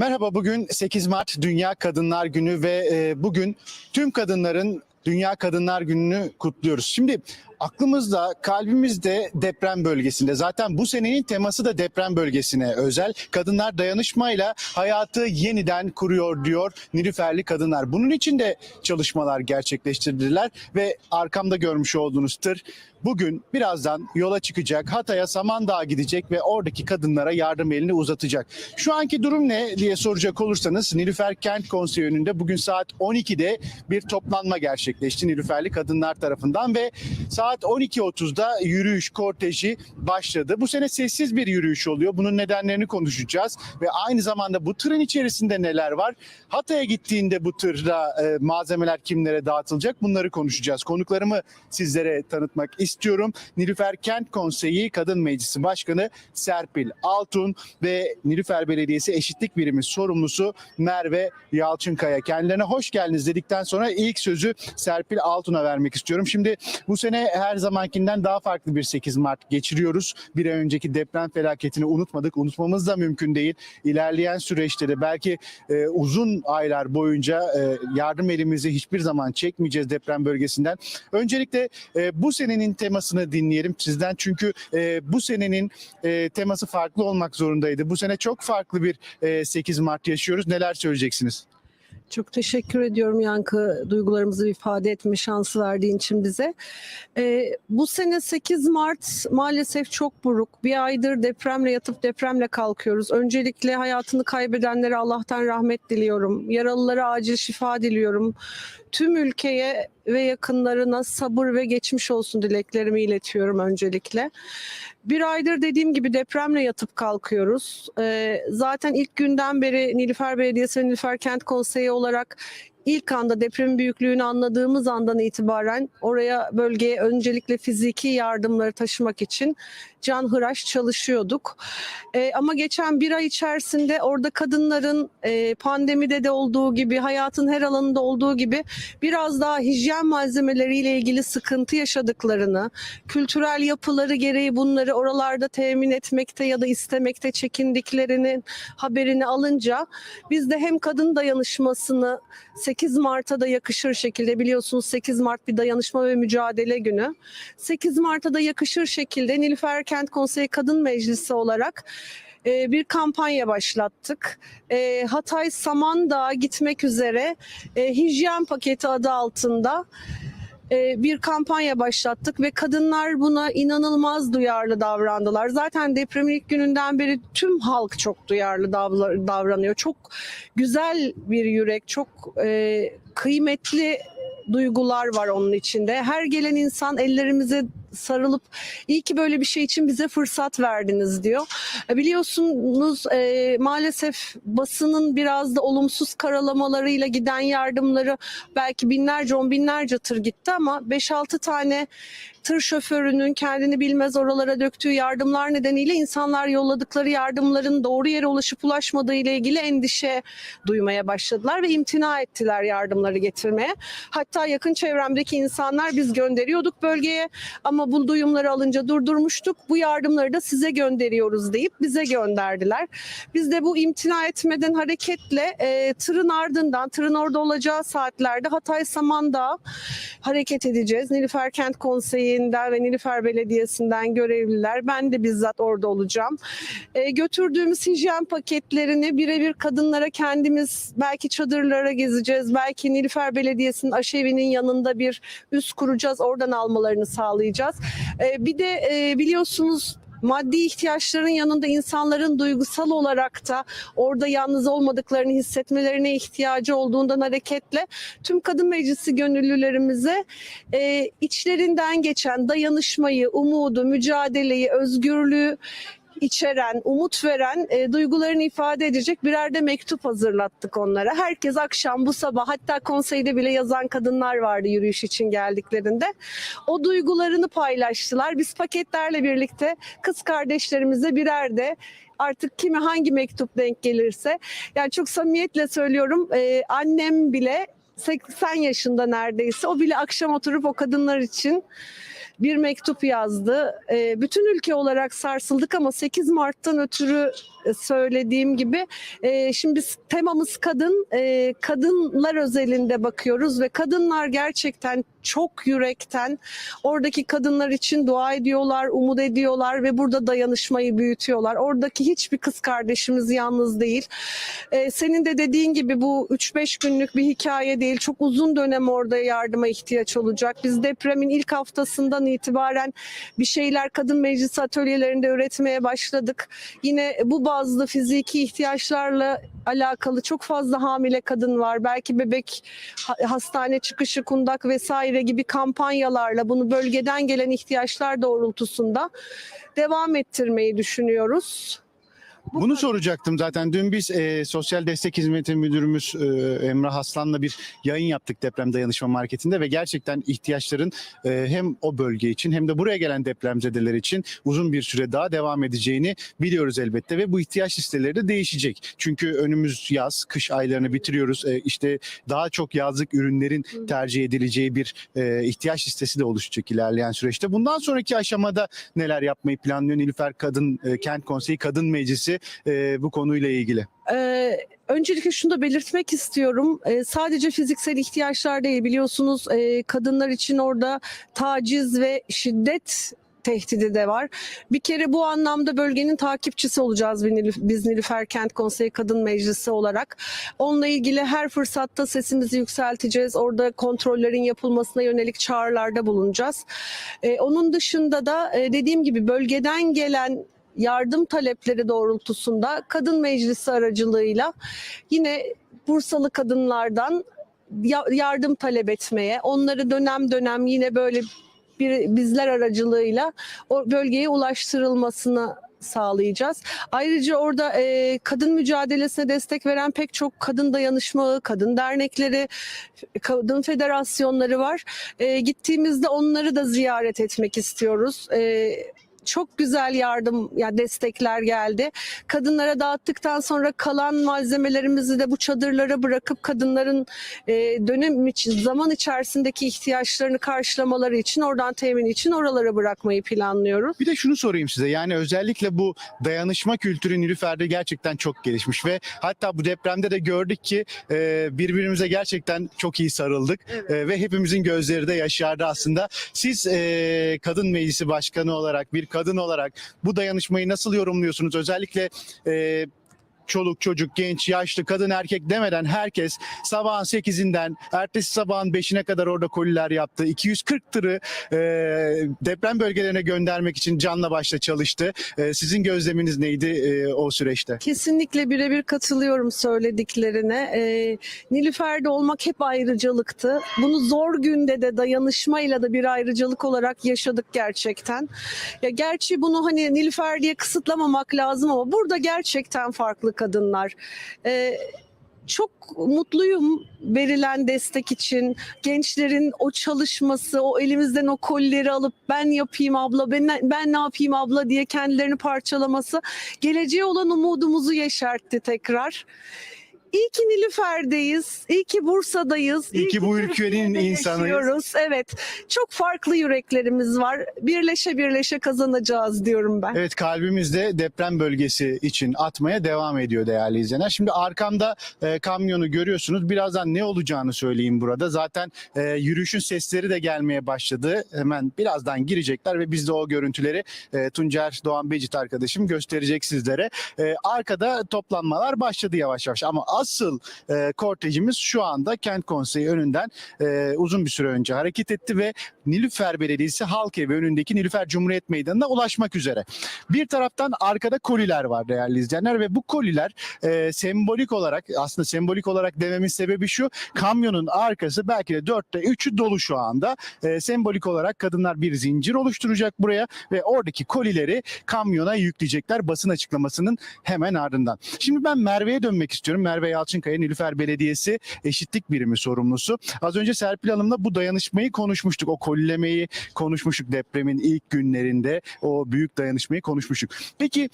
Merhaba bugün 8 Mart Dünya Kadınlar Günü ve e, bugün tüm kadınların Dünya Kadınlar Günü'nü kutluyoruz. Şimdi aklımızda, kalbimizde deprem bölgesinde. Zaten bu senenin teması da deprem bölgesine özel. Kadınlar dayanışmayla hayatı yeniden kuruyor diyor Nilüferli Kadınlar. Bunun için de çalışmalar gerçekleştirdiler ve arkamda görmüş olduğunuz tır bugün birazdan yola çıkacak. Hatay'a Samandağ'a gidecek ve oradaki kadınlara yardım elini uzatacak. Şu anki durum ne diye soracak olursanız Nilüfer Kent Konseyi önünde bugün saat 12'de bir toplanma gerçekleşti Nilüferli kadınlar tarafından ve saat 12.30'da yürüyüş korteji başladı. Bu sene sessiz bir yürüyüş oluyor. Bunun nedenlerini konuşacağız ve aynı zamanda bu tırın içerisinde neler var? Hatay'a gittiğinde bu tırda e, malzemeler kimlere dağıtılacak? Bunları konuşacağız. Konuklarımı sizlere tanıtmak istiyorum. Nilüfer Kent Konseyi Kadın Meclisi Başkanı Serpil Altun ve Nilüfer Belediyesi Eşitlik Birimi sorumlusu Merve Yalçınkaya. Kendilerine hoş geldiniz dedikten sonra ilk sözü Serpil Altun'a vermek istiyorum. Şimdi bu sene her zamankinden daha farklı bir 8 Mart geçiriyoruz. Bir ay önceki deprem felaketini unutmadık. Unutmamız da mümkün değil. İlerleyen süreçte belki e, uzun aylar boyunca e, yardım elimizi hiçbir zaman çekmeyeceğiz deprem bölgesinden. Öncelikle e, bu senenin temasını dinleyelim sizden. Çünkü e, bu senenin e, teması farklı olmak zorundaydı. Bu sene çok farklı bir e, 8 Mart yaşıyoruz. Neler söyleyeceksiniz? Çok teşekkür ediyorum Yankı duygularımızı ifade etme şansı verdiğin için bize. Ee, bu sene 8 Mart maalesef çok buruk. Bir aydır depremle yatıp depremle kalkıyoruz. Öncelikle hayatını kaybedenlere Allah'tan rahmet diliyorum. Yaralılara acil şifa diliyorum. Tüm ülkeye ve yakınlarına sabır ve geçmiş olsun dileklerimi iletiyorum öncelikle. Bir aydır dediğim gibi depremle yatıp kalkıyoruz. Ee, zaten ilk günden beri Nilüfer Belediyesi ve Nilüfer Kent Konseyi olarak ilk anda depremin büyüklüğünü anladığımız andan itibaren oraya bölgeye öncelikle fiziki yardımları taşımak için canhıraş çalışıyorduk. Ee, ama geçen bir ay içerisinde orada kadınların e, pandemide de olduğu gibi hayatın her alanında olduğu gibi biraz daha hijyen malzemeleriyle ilgili sıkıntı yaşadıklarını, kültürel yapıları gereği bunları oralarda temin etmekte ya da istemekte çekindiklerinin haberini alınca biz de hem kadın dayanışmasını 8 Mart'a da yakışır şekilde biliyorsunuz 8 Mart bir dayanışma ve mücadele günü. 8 Mart'a da yakışır şekilde Nilüfer Kent Konseyi Kadın Meclisi olarak e, bir kampanya başlattık. E, Hatay Samandağ'a gitmek üzere e, hijyen paketi adı altında bir kampanya başlattık ve kadınlar buna inanılmaz duyarlı davrandılar. Zaten depremin ilk gününden beri tüm halk çok duyarlı davranıyor. Çok güzel bir yürek, çok kıymetli duygular var onun içinde. Her gelen insan ellerimize sarılıp iyi ki böyle bir şey için bize fırsat verdiniz diyor. E, Biliyorsunuz e, maalesef basının biraz da olumsuz karalamalarıyla giden yardımları belki binlerce on binlerce tır gitti ama 5-6 tane tır şoförünün kendini bilmez oralara döktüğü yardımlar nedeniyle insanlar yolladıkları yardımların doğru yere ulaşıp ulaşmadığı ile ilgili endişe duymaya başladılar ve imtina ettiler yardımları getirmeye. Hatta yakın çevremdeki insanlar biz gönderiyorduk bölgeye ama bu duyumları alınca durdurmuştuk. Bu yardımları da size gönderiyoruz deyip bize gönderdiler. Biz de bu imtina etmeden hareketle e, tırın ardından tırın orada olacağı saatlerde Hatay Samandağ hareket edeceğiz. Nilüfer Kent Konseyi'nden ve Nilüfer Belediyesi'nden görevliler. Ben de bizzat orada olacağım. E, götürdüğümüz hijyen paketlerini birebir kadınlara kendimiz belki çadırlara gezeceğiz. Belki Nilüfer Belediyesi'nin aşevinin yanında bir üst kuracağız. Oradan almalarını sağlayacağız. E, bir de e, biliyorsunuz maddi ihtiyaçların yanında insanların duygusal olarak da orada yalnız olmadıklarını hissetmelerine ihtiyacı olduğundan hareketle tüm kadın meclisi gönüllülerimize e, içlerinden geçen dayanışmayı, umudu, mücadeleyi, özgürlüğü içeren, umut veren e, duygularını ifade edecek birer de mektup hazırlattık onlara. Herkes akşam bu sabah hatta konseyde bile yazan kadınlar vardı yürüyüş için geldiklerinde. O duygularını paylaştılar. Biz paketlerle birlikte kız kardeşlerimize birer de artık kime hangi mektup denk gelirse yani çok samimiyetle söylüyorum e, annem bile 80 yaşında neredeyse o bile akşam oturup o kadınlar için bir mektup yazdı. E, bütün ülke olarak sarsıldık ama 8 Mart'tan ötürü söylediğim gibi e, şimdi biz temamız kadın e, kadınlar özelinde bakıyoruz ve kadınlar gerçekten çok yürekten oradaki kadınlar için dua ediyorlar, umut ediyorlar ve burada dayanışmayı büyütüyorlar. Oradaki hiçbir kız kardeşimiz yalnız değil. E, senin de dediğin gibi bu 3-5 günlük bir hikaye değil. Çok uzun dönem orada yardıma ihtiyaç olacak. Biz depremin ilk haftasından itibaren bir şeyler kadın meclisi atölyelerinde üretmeye başladık. Yine bu bazlı fiziki ihtiyaçlarla alakalı çok fazla hamile kadın var. Belki bebek ha- hastane çıkışı kundak vesaire gibi kampanyalarla bunu bölgeden gelen ihtiyaçlar doğrultusunda devam ettirmeyi düşünüyoruz. Bu Bunu soracaktım zaten. Dün biz e, Sosyal Destek Hizmeti Müdürümüz e, Emrah Aslan'la bir yayın yaptık deprem dayanışma marketinde ve gerçekten ihtiyaçların e, hem o bölge için hem de buraya gelen depremzedeler için uzun bir süre daha devam edeceğini biliyoruz elbette ve bu ihtiyaç listeleri de değişecek. Çünkü önümüz yaz, kış aylarını bitiriyoruz. E, işte daha çok yazlık ürünlerin tercih edileceği bir e, ihtiyaç listesi de oluşacak ilerleyen süreçte. Bundan sonraki aşamada neler yapmayı planlıyor Nilüfer Kadın e, Kent Konseyi Kadın Meclisi e, bu konuyla ilgili? Ee, öncelikle şunu da belirtmek istiyorum. Ee, sadece fiziksel ihtiyaçlar değil biliyorsunuz e, kadınlar için orada taciz ve şiddet tehdidi de var. Bir kere bu anlamda bölgenin takipçisi olacağız biz Nilüfer Kent Konseyi Kadın Meclisi olarak. Onunla ilgili her fırsatta sesimizi yükselteceğiz. Orada kontrollerin yapılmasına yönelik çağrılarda bulunacağız. Ee, onun dışında da e, dediğim gibi bölgeden gelen yardım talepleri doğrultusunda kadın meclisi aracılığıyla yine Bursalı kadınlardan ya- yardım talep etmeye, onları dönem dönem yine böyle bir bizler aracılığıyla o bölgeye ulaştırılmasını sağlayacağız. Ayrıca orada e, kadın mücadelesine destek veren pek çok kadın dayanışma kadın dernekleri, kadın federasyonları var. E, gittiğimizde onları da ziyaret etmek istiyoruz. E, çok güzel yardım ya destekler geldi. Kadınlara dağıttıktan sonra kalan malzemelerimizi de bu çadırlara bırakıp kadınların e, dönem için zaman içerisindeki ihtiyaçlarını karşılamaları için oradan temin için oralara bırakmayı planlıyoruz. Bir de şunu sorayım size yani özellikle bu dayanışma kültürü Nilüfer'de gerçekten çok gelişmiş ve hatta bu depremde de gördük ki e, birbirimize gerçekten çok iyi sarıldık Evet. E, ve hepimizin gözleri de yaşardı aslında. Siz e, kadın meclisi başkanı olarak bir kadın olarak bu dayanışmayı nasıl yorumluyorsunuz? Özellikle e, çoluk çocuk, genç, yaşlı, kadın, erkek demeden herkes sabahın 8'inden ertesi sabahın 5'ine kadar orada koliler yaptı. 240 tırı e, deprem bölgelerine göndermek için canla başla çalıştı. E, sizin gözleminiz neydi e, o süreçte? Kesinlikle birebir katılıyorum söylediklerine. Ee, Nilüfer'de olmak hep ayrıcalıktı. Bunu zor günde de dayanışmayla da bir ayrıcalık olarak yaşadık gerçekten. Ya gerçi bunu hani Nilüfer diye kısıtlamamak lazım ama burada gerçekten farklı kadınlar. Ee, çok mutluyum verilen destek için. Gençlerin o çalışması, o elimizden o kolleri alıp ben yapayım abla, ben, ben ne yapayım abla diye kendilerini parçalaması geleceğe olan umudumuzu yeşertti tekrar. İyi ki Nilüfer'deyiz, iyi ki Bursa'dayız. İyi ki bu ülkenin insanıyız. yaşıyoruz. Evet, çok farklı yüreklerimiz var. Birleşe birleşe kazanacağız diyorum ben. Evet kalbimizde deprem bölgesi için atmaya devam ediyor değerli izleyenler. Şimdi arkamda e, kamyonu görüyorsunuz. Birazdan ne olacağını söyleyeyim burada. Zaten e, yürüyüşün sesleri de gelmeye başladı. Hemen birazdan girecekler ve biz de o görüntüleri e, Tuncer Doğan Becit arkadaşım gösterecek sizlere. E, arkada toplanmalar başladı yavaş yavaş ama asıl e, kortejimiz şu anda Kent Konseyi önünden e, uzun bir süre önce hareket etti ve Nilüfer Belediyesi Halkevi önündeki Nilüfer Cumhuriyet Meydanı'na ulaşmak üzere. Bir taraftan arkada koliler var değerli izleyenler ve bu koliler e, sembolik olarak aslında sembolik olarak dememin sebebi şu kamyonun arkası belki de dörtte üçü dolu şu anda. E, sembolik olarak kadınlar bir zincir oluşturacak buraya ve oradaki kolileri kamyona yükleyecekler basın açıklamasının hemen ardından. Şimdi ben Merve'ye dönmek istiyorum. Merve Yalçınkaya Nilüfer Belediyesi Eşitlik Birimi sorumlusu. Az önce Serpil Hanım'la bu dayanışmayı konuşmuştuk. O kolilemeyi konuşmuştuk depremin ilk günlerinde. O büyük dayanışmayı konuşmuştuk. Peki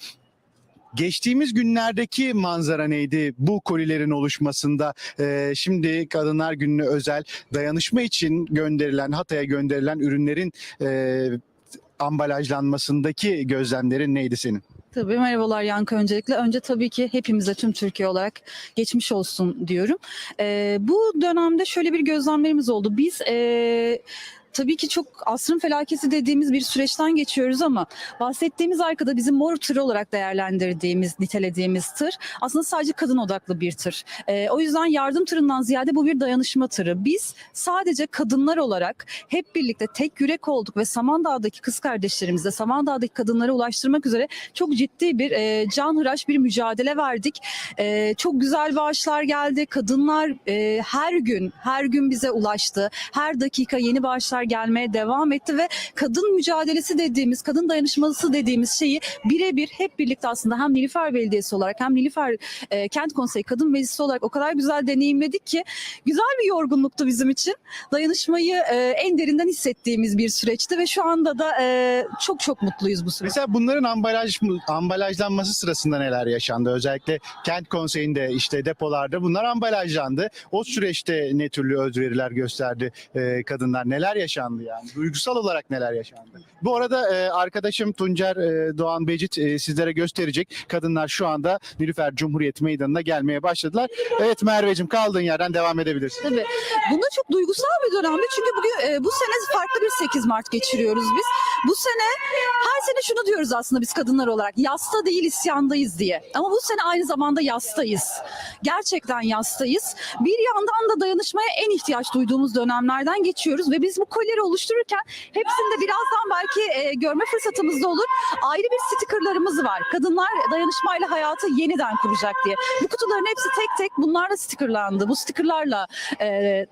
Geçtiğimiz günlerdeki manzara neydi bu kolilerin oluşmasında? Ee, şimdi Kadınlar Günü'ne özel dayanışma için gönderilen, Hatay'a gönderilen ürünlerin e, ambalajlanmasındaki gözlemlerin neydi senin? Tabii merhabalar Yankı öncelikle. Önce tabii ki hepimize tüm Türkiye olarak geçmiş olsun diyorum. Ee, bu dönemde şöyle bir gözlemlerimiz oldu. Biz ee, tabii ki çok asrın felaketi dediğimiz bir süreçten geçiyoruz ama bahsettiğimiz arkada bizim mor tırı olarak değerlendirdiğimiz, nitelediğimiz tır aslında sadece kadın odaklı bir tır. Ee, o yüzden yardım tırından ziyade bu bir dayanışma tırı. Biz sadece kadınlar olarak hep birlikte tek yürek olduk ve Samandağ'daki kız kardeşlerimize, Samandağ'daki kadınlara ulaştırmak üzere çok ciddi bir e, canhıraş bir mücadele verdik. E, çok güzel bağışlar geldi. Kadınlar e, her gün, her gün bize ulaştı. Her dakika yeni bağışlar gelmeye devam etti ve kadın mücadelesi dediğimiz, kadın dayanışması dediğimiz şeyi birebir hep birlikte aslında hem Nilüfer Belediyesi olarak hem Nilüfer e, Kent Konseyi Kadın Meclisi olarak o kadar güzel deneyimledik ki güzel bir yorgunluktu bizim için. Dayanışmayı e, en derinden hissettiğimiz bir süreçti ve şu anda da e, çok çok mutluyuz bu süreçte. Mesela bunların ambalaj ambalajlanması sırasında neler yaşandı? Özellikle kent konseyinde işte depolarda bunlar ambalajlandı. O süreçte ne türlü özveriler gösterdi e, kadınlar? Neler yaşandı yani? Duygusal olarak neler yaşandı? Bu arada e, arkadaşım Tuncer e, Doğan Becit e, sizlere gösterecek. Kadınlar şu anda Nilüfer Cumhuriyet Meydanı'na gelmeye başladılar. Evet Merveciğim kaldığın yerden devam edebilirsin. Tabii. Bunda çok duygusal bir dönemde çünkü bugün e, bu sene farklı bir 8 Mart geçiriyoruz biz. Bu sene her sene şunu diyoruz aslında biz kadınlar olarak. Yasta değil isyandayız diye. Ama bu sene aynı zamanda yastayız. Gerçekten yastayız. Bir yandan da dayanışmaya en ihtiyaç duyduğumuz dönemlerden geçiyoruz ve biz bu kolileri oluştururken hepsinde birazdan belki e, görme fırsatımız da olur. Ayrı bir stikerlarımız var. Kadınlar dayanışmayla hayatı yeniden kuracak diye. Bu kutuların hepsi tek tek bunlarla stikerlandı. Bu stikerlarla e,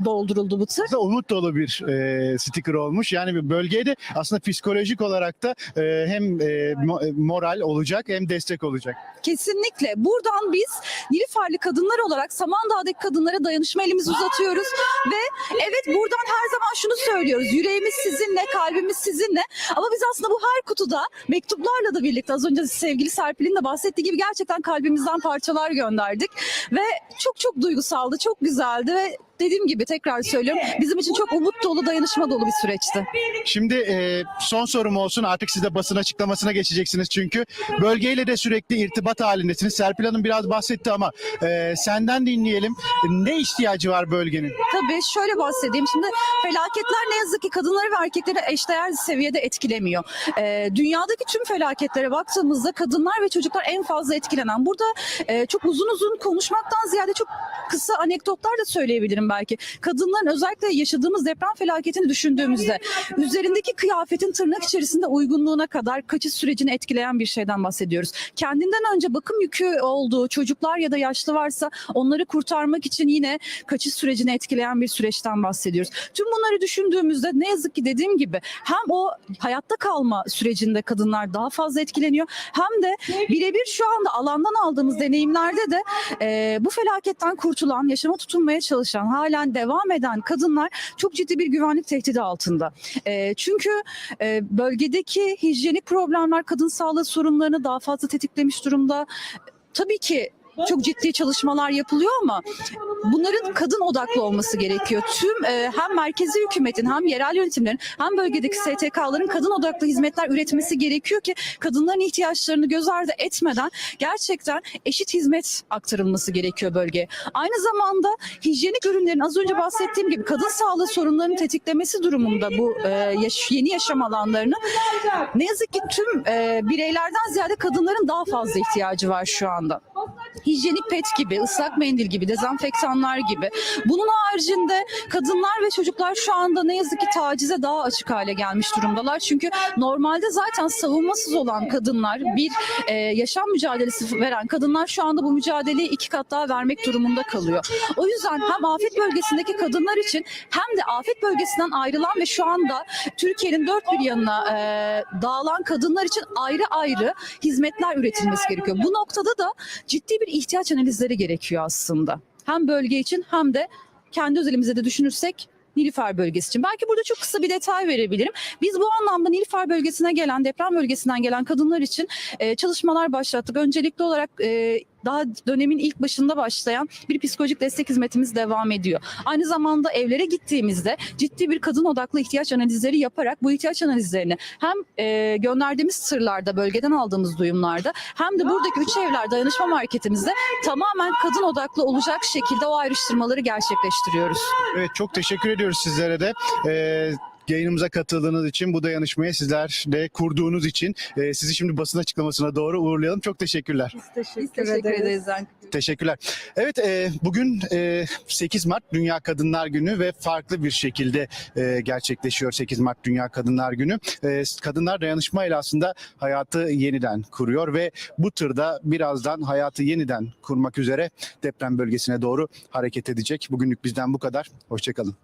dolduruldu bu tır. Umut dolu bir e, sticker olmuş. Yani bir bölgeye de aslında psikolojik olarak da e, hem e, e, moral olacak hem destek olacak. Kesinlikle. Buradan biz Nilüferli kadınlar olarak Samandağ'daki kadınlara dayanışma elimizi uzatıyoruz ve evet buradan her zaman şunu söylüyoruz. Yüreğimiz sizinle, kalbimiz sizinle. Ama biz aslında bu her kutuda mektuplarla da birlikte az önce sevgili Serpil'in de bahsettiği gibi gerçekten kalbimizden parçalar gönderdik ve çok çok duygusaldı, çok güzeldi ve dediğim gibi tekrar söylüyorum bizim için çok umut dolu, dayanışma dolu bir süreçti. Şimdi e, son sorum olsun. Artık siz de basın açıklamasına geçeceksiniz çünkü bölgeyle de sürekli irtibat halindesiniz. Serpil Hanım biraz bahsetti ama e, senden dinleyelim. Ne ihtiyacı var bölgenin? Tabii şöyle bahsedeyim. Şimdi felaketler ne yazık ki kadınları ve erkekleri eşdeğer seviyede etkilemiyor. Ee, dünyadaki tüm felaketlere baktığımızda kadınlar ve çocuklar en fazla etkilenen. Burada e, çok uzun uzun konuşmaktan ziyade çok kısa anekdotlar da söyleyebilirim belki. Kadınların özellikle yaşadığımız deprem felaketini düşündüğümüzde üzerindeki kıyafetin tırnak içerisinde uygunluğuna kadar kaçış sürecini etkileyen bir şeyden bahsediyoruz. Kendinden önce bakım yükü olduğu çocuklar ya da yaşlı varsa onları kurtarmak için yine kaçış sürecini etkileyen bir süreçten bahsediyoruz. Tüm bunları düşündüğümüzde ne yazık ki dediğim gibi hem o hayatta kalma sürecinde kadınlar daha fazla etkileniyor hem de birebir şu anda alandan aldığımız deneyimlerde de e, bu felaketten kurtulan, yaşama tutunmaya çalışan, halen devam eden kadınlar çok ciddi bir güvenlik tehdidi altında. E, çünkü e, bölgedeki hijyenik problemler kadın sağlığı sorunlarını daha fazla tetiklemiş durumda. Tabii ki çok ciddi çalışmalar yapılıyor ama bunların kadın odaklı olması gerekiyor. Tüm e, hem merkezi hükümetin hem yerel yönetimlerin hem bölgedeki STK'ların kadın odaklı hizmetler üretmesi gerekiyor ki kadınların ihtiyaçlarını göz ardı etmeden gerçekten eşit hizmet aktarılması gerekiyor bölgeye. Aynı zamanda hijyenik ürünlerin az önce bahsettiğim gibi kadın sağlığı sorunlarını tetiklemesi durumunda bu e, yaş- yeni yaşam alanlarını ne yazık ki tüm e, bireylerden ziyade kadınların daha fazla ihtiyacı var şu anda hijyenik pet gibi, ıslak mendil gibi, dezenfektanlar gibi. Bunun haricinde kadınlar ve çocuklar şu anda ne yazık ki tacize daha açık hale gelmiş durumdalar. Çünkü normalde zaten savunmasız olan kadınlar, bir e, yaşam mücadelesi veren kadınlar şu anda bu mücadeleyi iki kat daha vermek durumunda kalıyor. O yüzden hem afet bölgesindeki kadınlar için hem de afet bölgesinden ayrılan ve şu anda Türkiye'nin dört bir yanına e, dağılan kadınlar için ayrı ayrı hizmetler üretilmesi gerekiyor. Bu noktada da ciddi bir ihtiyaç analizleri gerekiyor aslında. Hem bölge için hem de kendi özelimize de düşünürsek Nilüfer bölgesi için. Belki burada çok kısa bir detay verebilirim. Biz bu anlamda Nilüfer bölgesine gelen, deprem bölgesinden gelen kadınlar için e, çalışmalar başlattık. Öncelikli olarak e, daha dönemin ilk başında başlayan bir psikolojik destek hizmetimiz devam ediyor. Aynı zamanda evlere gittiğimizde ciddi bir kadın odaklı ihtiyaç analizleri yaparak bu ihtiyaç analizlerini hem e, gönderdiğimiz sırlarda, bölgeden aldığımız duyumlarda hem de buradaki üç evler dayanışma marketimizde tamamen kadın odaklı olacak şekilde o ayrıştırmaları gerçekleştiriyoruz. Evet çok teşekkür ediyoruz sizlere de. Ee, yayınımıza katıldığınız için, bu dayanışmayı sizlerle kurduğunuz için e, sizi şimdi basın açıklamasına doğru uğurlayalım. Çok teşekkürler. Biz teşekkür, Teşekkürler. Evet e, bugün e, 8 Mart Dünya Kadınlar Günü ve farklı bir şekilde e, gerçekleşiyor 8 Mart Dünya Kadınlar Günü. E, kadınlar dayanışmayla aslında hayatı yeniden kuruyor ve bu tırda birazdan hayatı yeniden kurmak üzere deprem bölgesine doğru hareket edecek. Bugünlük bizden bu kadar. Hoşçakalın.